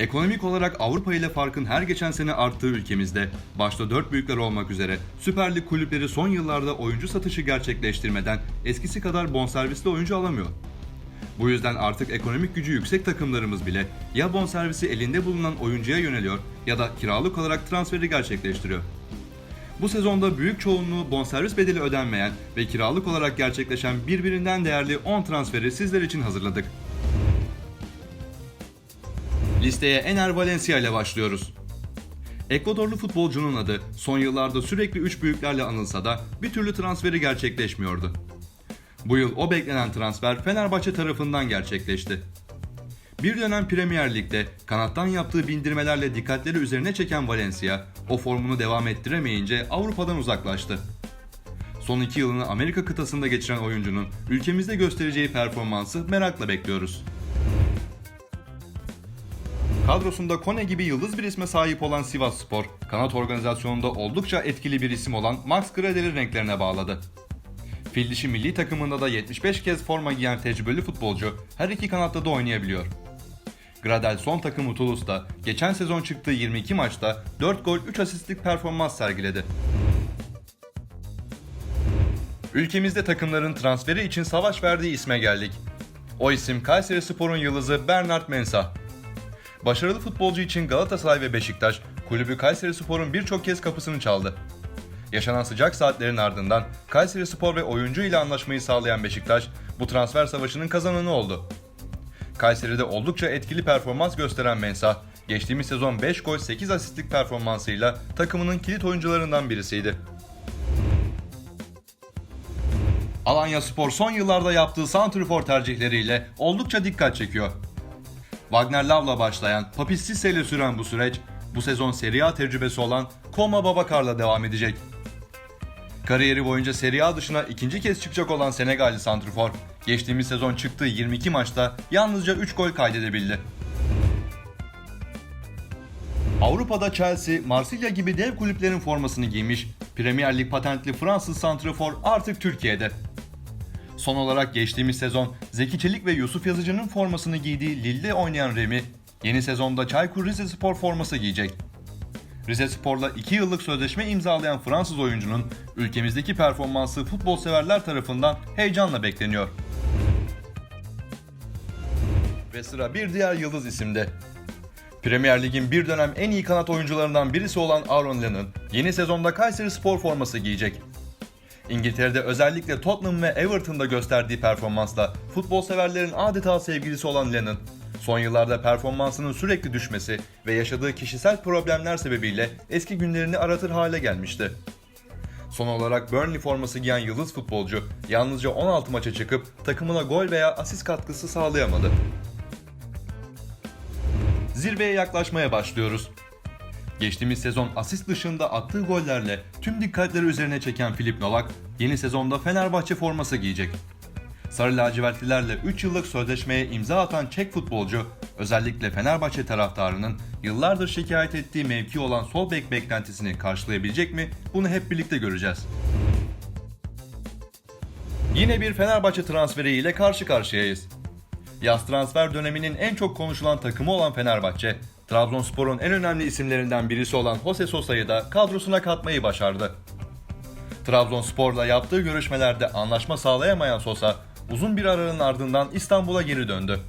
Ekonomik olarak Avrupa ile farkın her geçen sene arttığı ülkemizde, başta dört büyükler olmak üzere Süper Lig kulüpleri son yıllarda oyuncu satışı gerçekleştirmeden eskisi kadar bonservisli oyuncu alamıyor. Bu yüzden artık ekonomik gücü yüksek takımlarımız bile ya bonservisi elinde bulunan oyuncuya yöneliyor ya da kiralık olarak transferi gerçekleştiriyor. Bu sezonda büyük çoğunluğu bonservis bedeli ödenmeyen ve kiralık olarak gerçekleşen birbirinden değerli 10 transferi sizler için hazırladık. Listeye Ener Valencia ile başlıyoruz. Ekvadorlu futbolcunun adı son yıllarda sürekli üç büyüklerle anılsa da bir türlü transferi gerçekleşmiyordu. Bu yıl o beklenen transfer Fenerbahçe tarafından gerçekleşti. Bir dönem Premier Lig'de kanattan yaptığı bindirmelerle dikkatleri üzerine çeken Valencia, o formunu devam ettiremeyince Avrupa'dan uzaklaştı. Son iki yılını Amerika kıtasında geçiren oyuncunun ülkemizde göstereceği performansı merakla bekliyoruz. Kadrosunda Kone gibi yıldız bir isme sahip olan Sivas Spor, kanat organizasyonunda oldukça etkili bir isim olan Max Gradel'i renklerine bağladı. Fil milli takımında da 75 kez forma giyen tecrübeli futbolcu her iki kanatta da oynayabiliyor. Gradel son takımı Toulouse'da geçen sezon çıktığı 22 maçta 4 gol 3 asistlik performans sergiledi. Ülkemizde takımların transferi için savaş verdiği isme geldik. O isim Kayseri Spor'un yıldızı Bernard Mensah. Başarılı futbolcu için Galatasaray ve Beşiktaş, kulübü Kayseri Spor'un birçok kez kapısını çaldı. Yaşanan sıcak saatlerin ardından Kayseri Spor ve oyuncu ile anlaşmayı sağlayan Beşiktaş, bu transfer savaşının kazananı oldu. Kayseri'de oldukça etkili performans gösteren Mensah, geçtiğimiz sezon 5 gol 8 asistlik performansıyla takımının kilit oyuncularından birisiydi. Alanya Spor son yıllarda yaptığı santrifor tercihleriyle oldukça dikkat çekiyor. Wagner Lav'la başlayan, Papis Cisse ile süren bu süreç, bu sezon Serie A tecrübesi olan Koma Babakar'la devam edecek. Kariyeri boyunca Serie A dışına ikinci kez çıkacak olan Senegalli santrifor, geçtiğimiz sezon çıktığı 22 maçta yalnızca 3 gol kaydedebildi. Avrupa'da Chelsea, Marsilya gibi dev kulüplerin formasını giymiş, Premier Lig patentli Fransız santrafor artık Türkiye'de. Son olarak geçtiğimiz sezon Zeki Çelik ve Yusuf Yazıcı'nın formasını giydiği Lille'de oynayan Remy, yeni sezonda Çaykur Rizespor forması giyecek. Rize Spor'la 2 yıllık sözleşme imzalayan Fransız oyuncunun ülkemizdeki performansı futbol severler tarafından heyecanla bekleniyor. Ve sıra bir diğer yıldız isimde. Premier Lig'in bir dönem en iyi kanat oyuncularından birisi olan Aaron Lennon, yeni sezonda Kayseri Spor forması giyecek. İngiltere'de özellikle Tottenham ve Everton'da gösterdiği performansla futbol severlerin adeta sevgilisi olan Lennon, son yıllarda performansının sürekli düşmesi ve yaşadığı kişisel problemler sebebiyle eski günlerini aratır hale gelmişti. Son olarak Burnley forması giyen yıldız futbolcu yalnızca 16 maça çıkıp takımına gol veya asist katkısı sağlayamadı. Zirveye yaklaşmaya başlıyoruz. Geçtiğimiz sezon asist dışında attığı gollerle tüm dikkatleri üzerine çeken Filip Novak yeni sezonda Fenerbahçe forması giyecek. Sarı lacivertlilerle 3 yıllık sözleşmeye imza atan Çek futbolcu özellikle Fenerbahçe taraftarının yıllardır şikayet ettiği mevki olan sol bek beklentisini karşılayabilecek mi bunu hep birlikte göreceğiz. Yine bir Fenerbahçe transferiyle karşı karşıyayız. Yaz transfer döneminin en çok konuşulan takımı olan Fenerbahçe, Trabzonspor'un en önemli isimlerinden birisi olan Jose Sosa'yı da kadrosuna katmayı başardı. Trabzonspor'la yaptığı görüşmelerde anlaşma sağlayamayan Sosa, uzun bir aranın ardından İstanbul'a geri döndü.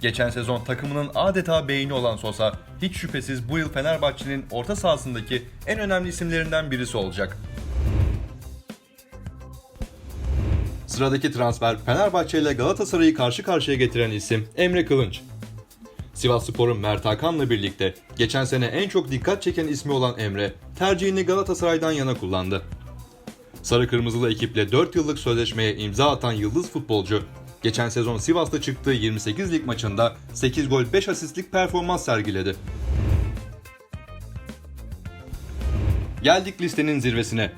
Geçen sezon takımının adeta beyni olan Sosa, hiç şüphesiz bu yıl Fenerbahçe'nin orta sahasındaki en önemli isimlerinden birisi olacak. Sıradaki transfer Fenerbahçe ile Galatasaray'ı karşı karşıya getiren isim Emre Kılınç. Sivas Spor'un Mert Hakan'la birlikte geçen sene en çok dikkat çeken ismi olan Emre, tercihini Galatasaray'dan yana kullandı. Sarı Kırmızılı ekiple 4 yıllık sözleşmeye imza atan yıldız futbolcu, geçen sezon Sivas'ta çıktığı 28 lig maçında 8 gol 5 asistlik performans sergiledi. Geldik listenin zirvesine.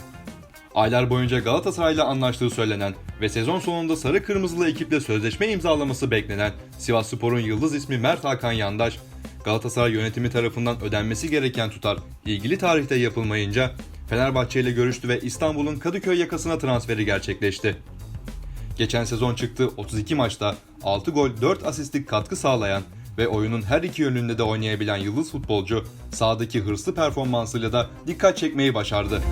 Aylar boyunca Galatasaray'la anlaştığı söylenen ve sezon sonunda sarı kırmızılı ekiple sözleşme imzalaması beklenen Sivasspor'un yıldız ismi Mert Hakan Yandaş, Galatasaray yönetimi tarafından ödenmesi gereken tutar ilgili tarihte yapılmayınca Fenerbahçe ile görüştü ve İstanbul'un Kadıköy yakasına transferi gerçekleşti. Geçen sezon çıktığı 32 maçta 6 gol 4 asistlik katkı sağlayan ve oyunun her iki yönünde de oynayabilen yıldız futbolcu sahadaki hırslı performansıyla da dikkat çekmeyi başardı.